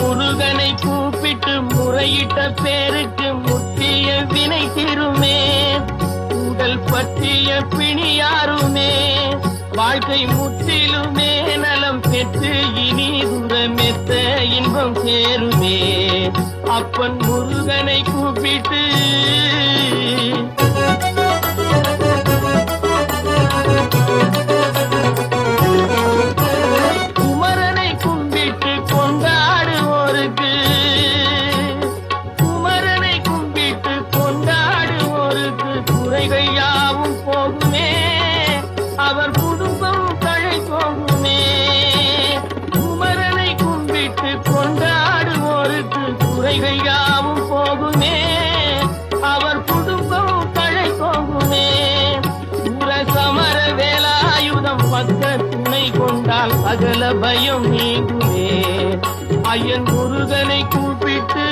முருகனை கூப்பிட்டு முறையிட்ட பேருக்கு முத்திய வினை திருமே. உடல் பற்றிய பிணியாருமே வாழ்க்கை முற்றிலுமே நலம் பெற்று இனி துரமெத்த இன்பம் சேருமே. அப்பன் முருகனை கூப்பிட்டு போகுமே. அவர் குடும்பம் தழை போகுமே. குமரனை கும்பிட்டு கொண்டாடுவோருக்கு குறைகள் யாவும் போகுமே. அவர் குடும்பம் தழை போகுமே. உர சமர வேலாயுதம் பக்க துணை கொண்டால் அகல பயம் நீங்குமே. ஐயன் முருகனை கூப்பிட்டு